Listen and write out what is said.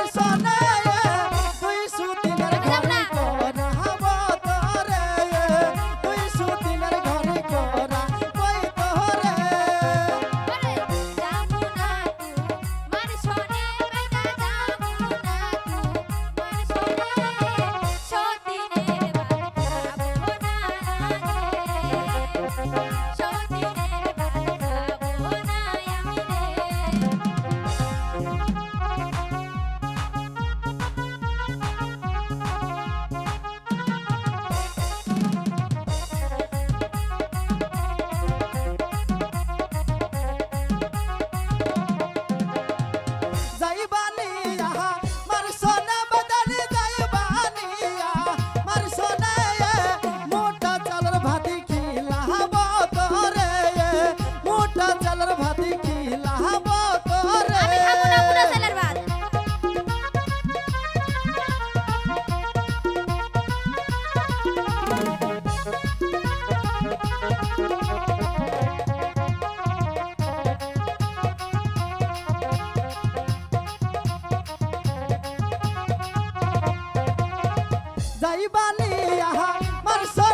দর্শনে যাইবানি আহা মারসা